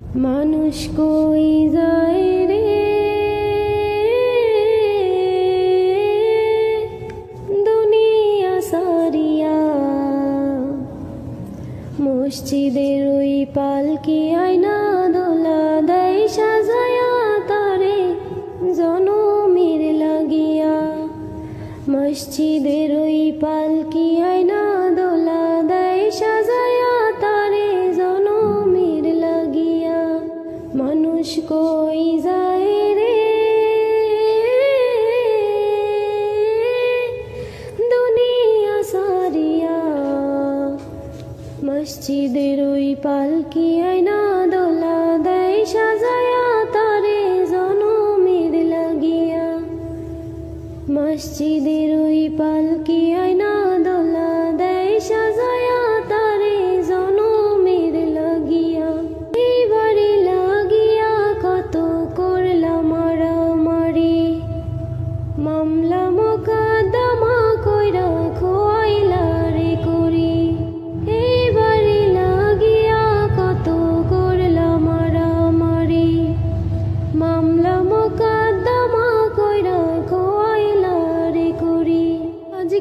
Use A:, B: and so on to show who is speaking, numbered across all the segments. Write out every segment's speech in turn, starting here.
A: মানুষ কই যায় রে? দুনিয়া সারিয়া, মসজিদের ওই পালকি আয়না দোলা দেয়, সাজায়া তারে জনমের লাগিয়া। মসজিদের ওই পালকি আয়না দোলা দেয়, সাজায়া মসজিদের ওই পালকি আয়না দোলা দেয় সাজায়া, তারে জনমের লাগিয়া। মসজিদের ওই পালকি আয়না দোলা দেয় সাজায়া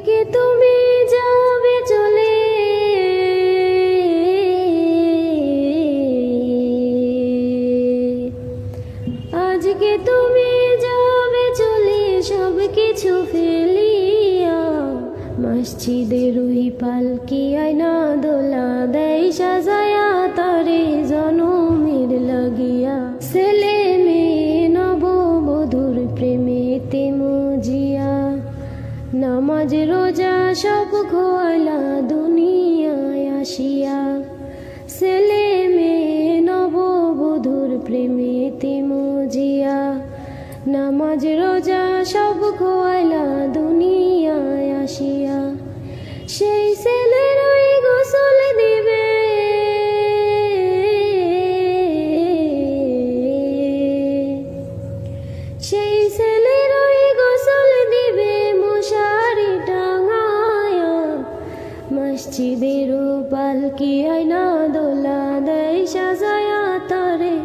A: আজকে তুমি যাবে চলে। আজকে তুমি যাবে চলে, সব কিছু ফেলিয়া। মসজিদে রুহি পালকি আয়না দোলা দেয় সাজায়া নামাজ, রোজা সব খোয়ালা দুনিয়ায় আসিয়া। ছেলে মেয়ে, নববধূর প্রেমেতে মজিয়া। নামাজ, রোজা সব খোয়ালা দুনিয়ায় আসিয়া। সেই ছেলের ওই গোসল দিবে। সেই মসজিদের পালকি আয়না দোলা দেয় সাজায়া তারে?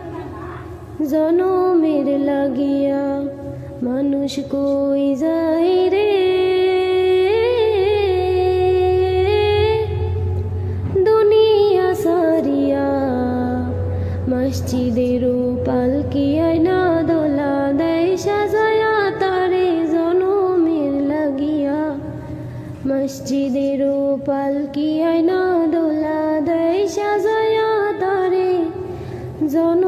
A: জনমের লাগিয়া মানুষ কই যায় রে? দুনিয়া সারিয়া মসজিদের পালকি আয়না মসজিদের পালকি আয়না দোলা দেয় সাজায়া তারে। জনমের